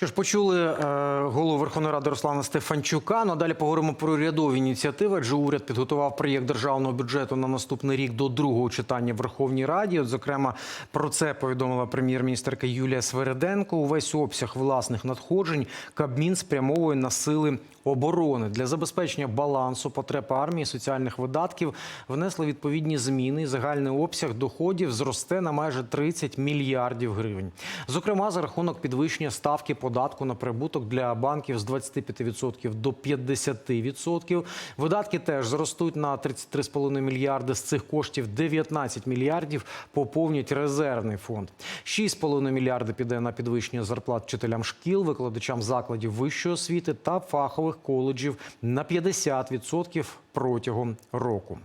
Що ж, почули е, голову Верховної Ради Руслана Стефанчука. Ну а далі поговоримо про урядові ініціативи. Адже уряд підготував проєкт державного бюджету на наступний рік до другого читання в Верховній Раді. От, зокрема, про це повідомила прем'єр-міністерка Юлія Свереденко. Увесь обсяг власних надходжень Кабмін спрямовує на сили оборони для забезпечення балансу потреб армії, соціальних видатків. Внесли відповідні зміни. Загальний обсяг доходів зросте на майже 30 мільярдів гривень. Зокрема, за рахунок підвищення ставки податку на прибуток для банків з 25% до 50%. Видатки теж зростуть на 33,5 мільярди. З цих коштів 19 мільярдів поповнять резервний фонд. 6,5 мільярди піде на підвищення зарплат вчителям шкіл, викладачам закладів вищої освіти та фахових коледжів на 50% протягом року.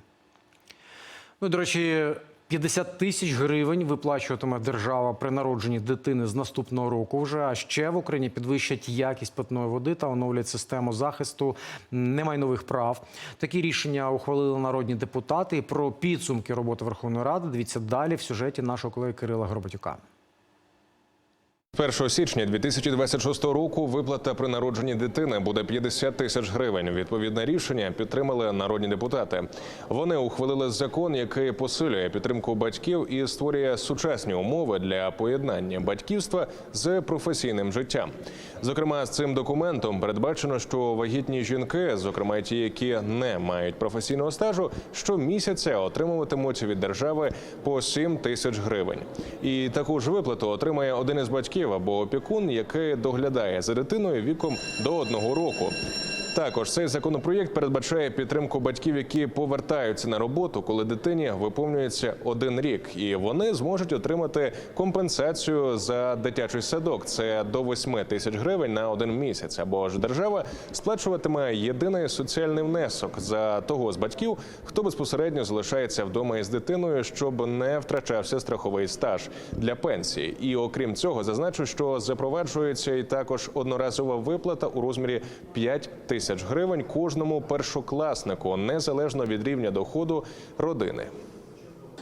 Ну, до речі, 50 тисяч гривень виплачуватиме держава при народженні дитини з наступного року. Вже а ще в Україні підвищать якість питної води та оновлять систему захисту немайнових прав. Такі рішення ухвалили народні депутати. Про підсумки роботи Верховної Ради дивіться далі в сюжеті нашого колеги Кирила Горбатюка. 1 січня 2026 року виплата при народженні дитини буде 50 тисяч гривень. Відповідне рішення підтримали народні депутати. Вони ухвалили закон, який посилює підтримку батьків і створює сучасні умови для поєднання батьківства з професійним життям. Зокрема, з цим документом передбачено, що вагітні жінки, зокрема ті, які не мають професійного стажу, щомісяця отримуватимуть від держави по 7 тисяч гривень. І таку ж виплату отримає один із батьків або опікун, який доглядає за дитиною віком до одного року. Також цей законопроєкт передбачає підтримку батьків, які повертаються на роботу, коли дитині виповнюється один рік, і вони зможуть отримати компенсацію за дитячий садок. Це до 8 тисяч гривень на один місяць. Або ж держава сплачуватиме єдиний соціальний внесок за того з батьків, хто безпосередньо залишається вдома із дитиною, щоб не втрачався страховий стаж для пенсії. І окрім цього, зазначу, що запроваджується і також одноразова виплата у розмірі 5 тисяч гривень кожному першокласнику, незалежно від рівня доходу родини.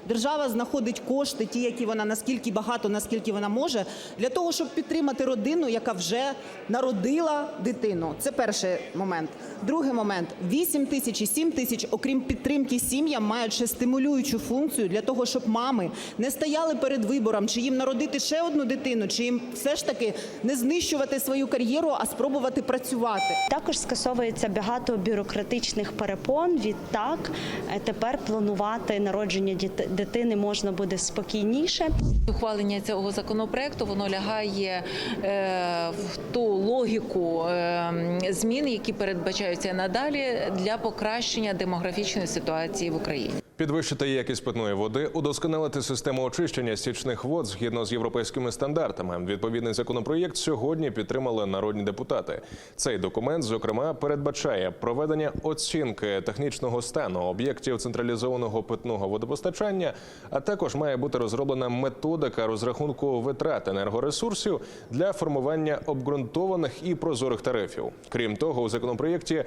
Держава знаходить кошти, ті, які вона наскільки багато, наскільки вона може, для того, щоб підтримати родину, яка вже народила дитину. Це перший момент. Другий момент: 8 тисяч і 7 тисяч, окрім підтримки сім'ям, мають ще стимулюючу функцію для того, щоб мами не стояли перед вибором, чи їм народити ще одну дитину, чи їм все ж таки не знищувати свою кар'єру, а спробувати працювати. Також скасовується багато бюрократичних перепон. Відтак е, тепер планувати народження дитини можна буде спокійніше. Ухвалення цього законопроекту воно лягає е, в ту логіку е, змін, які передбачаються надалі для покращення демографічної ситуації в Україні. Підвищити якість питної води, удосконалити систему очищення стічних вод згідно з європейськими стандартами. Відповідний законопроєкт сьогодні підтримали народні депутати. Цей документ, зокрема, передбачає проведення оцінки технічного стану об'єктів централізованого питного водопостачання, а також має бути розроблена методика розрахунку витрат енергоресурсів для формування обґрунтованих і прозорих тарифів. Крім того, у законопроєкті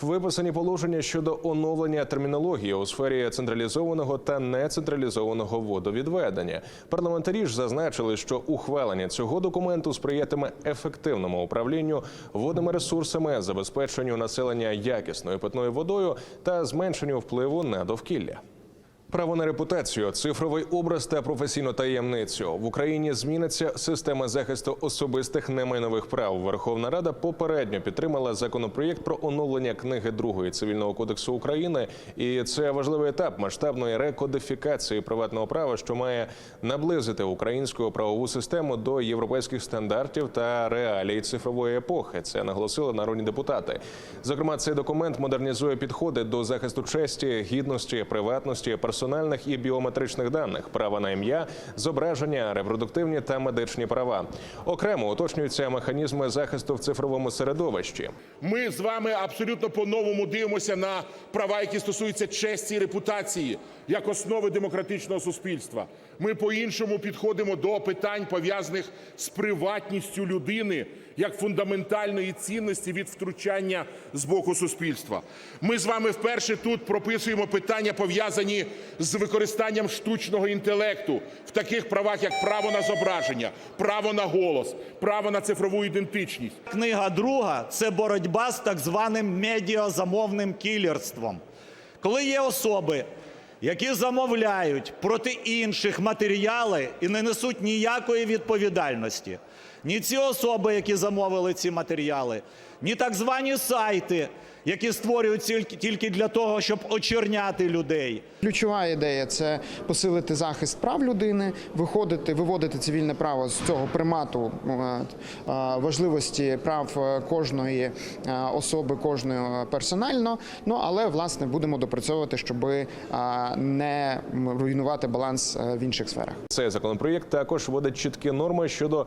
виписані положення щодо оновлення термінології у сфері централізованого та нецентралізованого водовідведення. Парламентарі ж зазначили, що ухвалення цього документу сприятиме ефективному управлінню водними ресурсами, забезпеченню населення якісною питною водою та зменшенню впливу на довкілля. Право на репутацію, цифровий образ та професійну таємницю в Україні зміниться система захисту особистих немайнових прав. Верховна Рада попередньо підтримала законопроєкт про оновлення книги другої цивільного кодексу України, і це важливий етап масштабної рекодифікації приватного права, що має наблизити українську правову систему до європейських стандартів та реалій цифрової епохи. Це наголосили народні депутати. Зокрема, цей документ модернізує підходи до захисту честі, гідності, приватності, персональних і біометричних даних, права на ім'я, зображення, репродуктивні та медичні права. Окремо уточнюються механізми захисту в цифровому середовищі. Ми з вами абсолютно по-новому дивимося на права, які стосуються честі і репутації як основи демократичного суспільства. Ми по-іншому підходимо до питань, пов'язаних з приватністю людини як фундаментальної цінності від втручання з боку суспільства. Ми з вами вперше тут прописуємо питання, пов'язані з використанням штучного інтелекту в таких правах, як право на зображення, право на голос, право на цифрову ідентичність. Книга друга це боротьба з так званим медіазамовним кілерством. Коли є особи, які замовляють проти інших матеріали і не несуть ніякої відповідальності. Ні ці особи, які замовили ці матеріали, ні так звані сайти, які створюють тільки- для того, щоб очерняти людей. Ключова ідея це посилити захист прав людини, виходити, виводити цивільне право з цього примату е, е, важливості прав е, кожної особи, кожної персонально. Ну але власне будемо допрацьовувати, щоб не руйнувати баланс в інших сферах. Цей законопроєкт також вводить чіткі норми щодо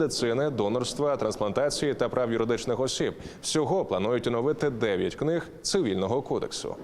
біомедицини, донорства, трансплантації та прав юридичних осіб. Всього планують оновити 9 книг цивільного кодексу.